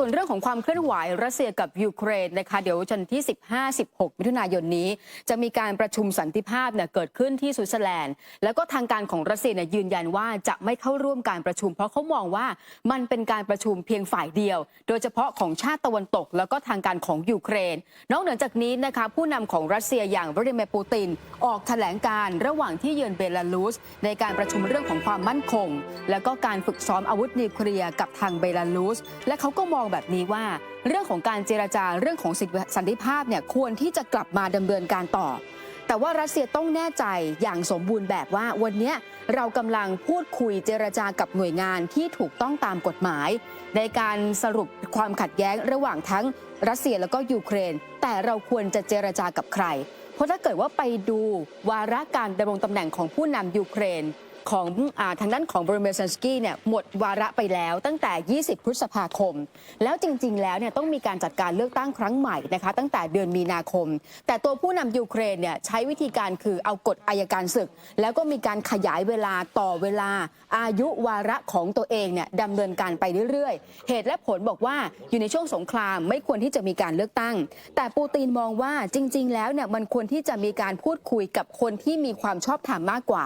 ส่วนเรื่องของความเคลื่อนไหวรัสเซียกับยูเครนนะคะเดี๋ยววันที่ 15-16 มิถุนายนนี้ จะมีการประชุมสันติภาพเนี่ยเกิดขึ้นที่สวิตเซอร์แลนด์ แล้วก็ทางการของรัสเซียเนี่ยยืนยันว่าจะไม่เข้าร่วมการประชุม เพราะเขามองว่ามันเป็นการประชุมเพียงฝ่ายเดียว โดยเฉพาะของชาติตะวันตก แล้วก็ทางการของยูเครน นอกเหนือจากนี้นะคะผู้นำของรัสเซียอย่างวลาดิเมียร์ปูติน ออกแถลงการระหว่างที่เยือนเบลารุสในการประชุมเรื่องของความมั่นคง แล้วก็การฝึกซ้อมอาวุธนิวเคลียร์กับทางเบลารุสและเขาก็มองแบบนี้ว่า เรื่องของการเจรจาเรื่องของสันติภาพเนี่ยควรที่จะกลับมาดำเนินการต่อ แต่ว่ารัสเซียต้องแน่ใจอย่างสมบูรณ์แบบว่าวันนี้เรากำลังพูดคุยเจรจากับหน่วยงานที่ถูกต้องตามกฎหมาย ในการสรุปความขัดแย้งระหว่างทั้งรัสเซียแล้วก็ยูเครน แต่เราควรจะเจรจากับใคร เพราะถ้าเกิดว่าไปดูวาระการดำรงตำแหน่งของผู้นำยูเครน ของอทางด้านของบริเมซันสกี้เนี่ยหมดวาระไปแล้วตั้งแต่ 20 พฤษภาคม แล้วจริง ๆ แล้วเนี่ยต้องมีการจัดการเลือกตั้งครั้งใหม่นะคะตั้งแต่เดือนมีนาคม แต่ตัวผู้นำยูเครนเนี่ยใช้วิธีการคือเอากฎอายการศึก แล้วก็มีการขยายเวลาต่อเวลา อายุวาระของตัวเองเนี่ยดำเนินการไปเรื่อยๆ เหตุและผลบอกว่าอยู่ในช่วงสงครามไม่ควรที่จะมีการเลือกตั้ง แต่ปูตินมองว่าจริง ๆ แล้วเนี่ยมันควรที่จะมีการพูดคุยกับคนที่มีความชอบธรรมมากกว่า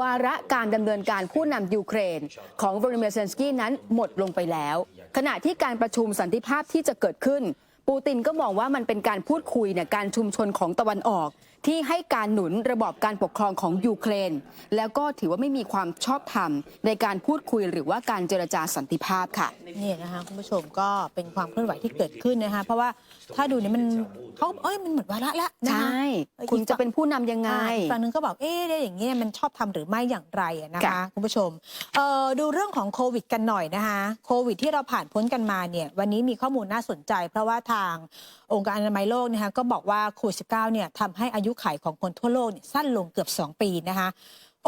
วาระการดำเนินการผู้นำยูเครน ของวลาดิเมียร์เซนสกี้นั้นหมดลงไปแล้ว ขณะที่การประชุมสันติภาพที่จะเกิดขึ้น ปูตินก็มองว่ามันเป็นการพูดคุยเนี่ยการชุมชนของตะวันออก ที่ให้การหนุนระบอบการปกครองของยูเครน แล้วก็ถือว่าไม่มีความชอบธรรมในการพูดคุยหรือว่าการเจรจาสันติภาพค่ะนี่นะคะคุณผู้ชมก็เป็นความเคลื่อนไหวที่เกิดขึ้นนะคะเพราะว่าถ้าดูเนี่ยมันเขาเอ้ยมันหมดวาระแล้วนะใช่คะคุณจะเป็นผู้นำยังไงอ่าอีกฝั่งหนึ่งก็บอกเอ๊ะได้อย่างนี้ยมันชอบทำหรือไม่อย่างไรอะนะคะค่ะคุณผู้ชมเอ่อดูเรื่องของโควิดกันหน่อยนะคะโควิดที่เราผ่านพ้นกันมาเนี่ยวันนี้มีข้อมูลน่าสนใจ เพราะว่าทางองค์การอนามัยโลกนะคะก็บอกว่าโควิด -19 เนี่ยทำให้อายุไขของคนทั่วโลกเนี่ยสั้นลงเกือบ 2 ปีนะคะ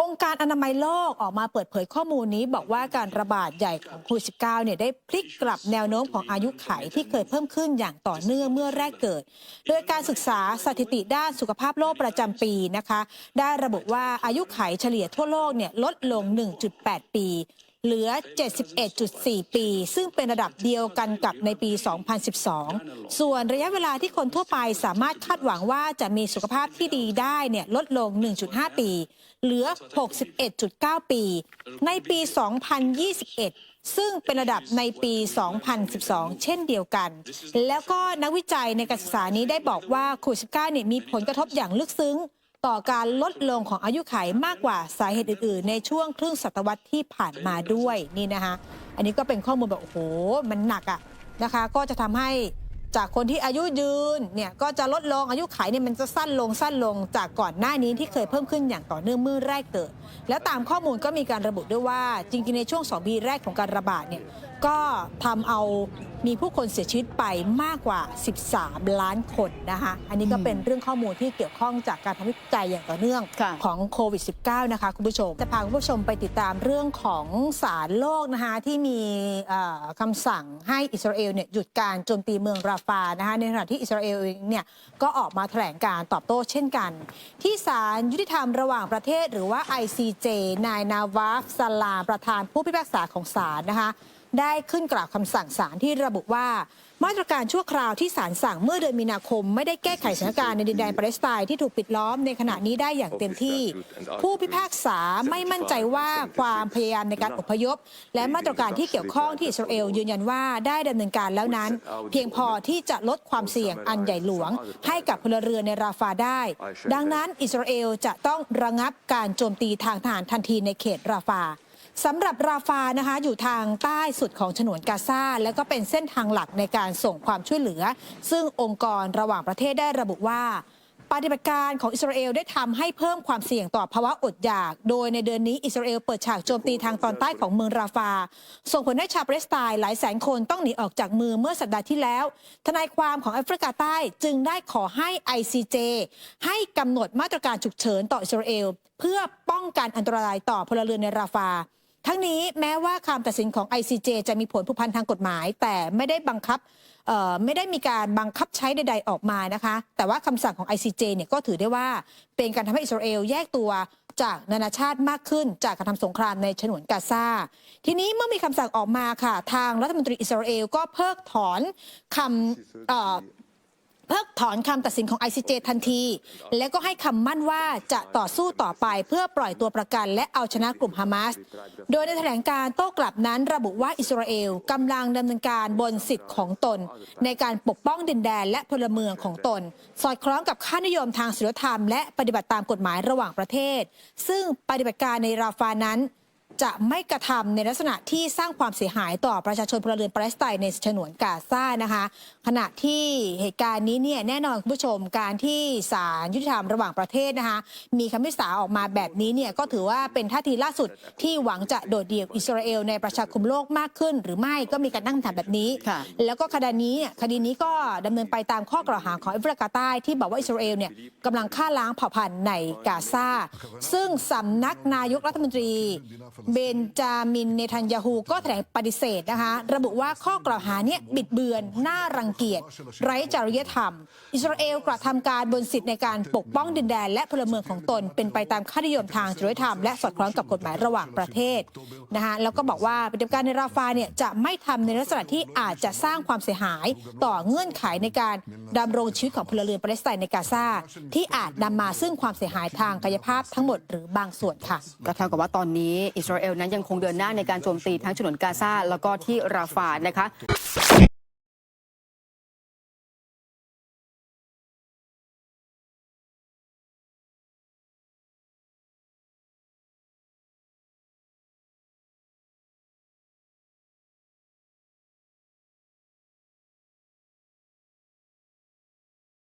องค์การอนามัยโลกออกมาเปิดเผยข้อมูลนี้ บอกว่าการระบาดใหญ่ของโควิด -19 เนี่ยได้พลิกกลับแนวโน้มของอายุไขที่เคยเพิ่มขึ้นอย่างต่อเนื่องเมื่อแรกเกิด โดยการศึกษาสถิติด้านสุขภาพโลกประจำปีนะคะ ได้ระบุว่าอายุไขเฉลี่ยทั่วโลกเนี่ยลดลง 1.8 ปี เหลือ 71.4 ปี ซึ่งเป็นระดับเดียวกันกับในปี 2012 ส่วนระยะเวลาที่คนทั่วไปสามารถคาดหวังว่าจะมีสุขภาพที่ดีได้เนี่ยลดลง 1.5 ปี เหลือ 61.9 ปี ในปี 2021ซึ่งเป็นระดับในปี 2012 เช่นเดียวกัน แล้วก็นักวิจัยในการศึกษานี้ได้บอกว่าโควิด -19 เนี่ยมีผลกระทบอย่างลึกซึ้ง ต่อการลดลงของอายุขัยมากกว่าสาเหตุอื่นๆ ในช่วงครึ่งศตวรรษที่ผ่านมาด้วยนี่นะคะ อันนี้ก็เป็นข้อมูลแบบโอ้โหมันหนักอะนะคะ ก็จะทำให้จากคนที่อายุยืนเนี่ยก็จะลดลงอายุขัยเนี่ยมันจะสั้นลงสั้นลงจากก่อนหน้านี้ที่เคยเพิ่มขึ้นอย่างต่อเนื่องเมื่อแรกเกิด แล้วตามข้อมูลก็มีการระบุด้วยว่า จริงๆในช่วง 2 ปีแรกของการระบาดเนี่ยก็ทำเอา มีผู้คนเสียชีวิตไปมากกว่า 13 ล้านคนนะคะอันนี้ก็เป็นเรื่องข้อมูลที่เกี่ยวข้องจากการทำวิจัยอย่างต่อเนื่องค่ะของโควิด -19 นะคะคุณผู้ชมจะพาคุณผู้ชมไปติดตามเรื่องของศาลโลกนะคะที่มีเอ่อคำสั่งให้อิสราเอลเนี่ยหยุดการโจมตีเมืองราฟานะคะในขณะที่อิสราเอลเองเนี่ยก็ออกมาแถลงการตอบโต้เช่นกัน ที่ศาลยุติธรรมระหว่างประเทศหรือว่า ICJ นายนาวาฟซาลามประธานผู้พิพากษาของศาลนะคะ ได้ขึ้นกล่าวคำสั่งศาลที่ระบุว่า มาตรการชั่วคราวที่ศาลสั่งเมื่อเดือนมีนาคม ไม่ได้แก้ไขสถานการณ์ในดินแดนปาเลสไตน์ที่ถูกปิดล้อมในขณะนี้ได้อย่างเต็มที่ ผู้พิพากษาไม่มั่นใจว่าความพยายามในการอพยพ และมาตรการที่เกี่ยวข้องที่อิสราเอลยืนยันว่าได้ดำเนินการแล้วนั้น เพียงพอที่จะลดความเสี่ยงอันใหญ่หลวง ให้กับพลเรือนในราฟาได้ ดังนั้นอิสราเอลจะต้องระงับการโจมตีทางทหารทันทีในเขตราฟา สำหรับราฟานะคะอยู่ทางใต้สุดของฉนวนกาซาและก็เป็นเส้นทางหลักในการส่งความช่วยเหลือ ซึ่งองค์กรระหว่างประเทศได้ระบุว่า ปฏิบัติการของอิสราเอลได้ทำให้เพิ่มความเสี่ยงต่อภาวะอดอยาก โดยในเดือนนี้อิสราเอลเปิดฉากโจมตีทางตอนใต้ของเมืองราฟา ส่งผลให้ชาวปาเลสไตน์หลายแสนคนต้องหนีออกจากมือเมื่อสัปดาห์ที่แล้ว ทนายความของแอฟริกาใต้จึงได้ขอให้ ICJ ให้กำหนดมาตรการฉุกเฉินต่ออิสราเอลเพื่อป้องกันอันตรายต่อพลเรือนในราฟา ทั้งนี้แม้ว่าคำตัดสินของ ICJ จะมีผลผูกพันทางกฎหมาย แต่ไม่ได้บังคับไม่ได้มีการบังคับใช้ใด ๆออกมานะคะ แต่ว่าคำสั่งของ ICJ เนี่ยก็ถือได้ว่า เป็นการทำให้อิสราเอลแยกตัวจากนานาชาติมากขึ้นจากการทำสงครามในฉนวนกาซา ทีนี้เมื่อมีคำสั่งออกมาค่ะ ทางรัฐมนตรีอิสราเอลก็เพิกถอนคำ เพิกถอนคำตัดสินของ ICJ ทันที และก็ให้คำมั่นว่าจะต่อสู้ต่อไปเพื่อปล่อยตัวประกันและเอาชนะกลุ่มฮามาส โดยในแถลงการโต้กลับนั้นระบุว่าอิสราเอลกำลังดำเนินการบนสิทธิ์ของตน ในการปกป้องดินแดนและพลเมืองของตน สอดคล้องกับค่านิยมทางศีลธรรมและปฏิบัติตามกฎหมายระหว่างประเทศ ซึ่งปฏิบัติการในราฟานั้น จะไม่กระทำในลักษณะที่สร้างความเสียหายต่อประชาชนพลเรือนปาเลสไตน์ในฉนวนกาซานะคะ ขณะที่เหตุการณ์นี้เนี่ยแน่นอนคุณผู้ชมการที่ศาลยุติธรรมระหว่างประเทศนะคะมีคำพิพากษาออกมาแบบนี้เนี่ยก็ถือว่าเป็นท่าทีล่าสุดที่หวังจะโดดเดี่ยวอิสราเอลในประชาคมโลกมากขึ้น หรือไม่ก็มีการตั้งคำถามแบบนี้ แล้วก็คดีนี้คดีนี้ก็ดำเนินไปตามข้อกล่าวหาของแอฟริกาใต้ที่บอกว่าอิสราเอลเนี่ยกำลังฆ่าล้างเผ่าพันธุ์ในกาซาซึ่งสำนักนายกรัฐมนตรีเบนจามินเนทันยาฮูก็แถลงปฏิเสธนะคะ ระบุว่าข้อกล่าวหาเนี่ยบิดเบือน น่ารังเกียจ ไร้จริยธรรม อิสราเอลกระทำการบนสิทธิในการปกป้องดินแดนและพลเมืองของตน เป็นไปตามค่านิยมทางจริยธรรมและสอดคล้องกับกฎหมายระหว่างประเทศนะคะแล้วก็บอกว่าปฏิบัติการในราฟาเนี่ยจะไม่ทำในลักษณะที่อาจจะสร้างความเสียหายต่อเงื่อนไขในการดำรงชีวิตของพลเรือนปาเลสไตน์ในกาซาที่อาจนำมาซึ่งความเสียหายทางกายภาพทั้งหมดหรือบางส่วนค่ะ ก็เท่ากับว่าตอนนี้อิสราเอลนั้นยังคงเดินหน้าในการโจมตีทั้งฉนวนกาซาแล้วก็ที่ราฟานะคะ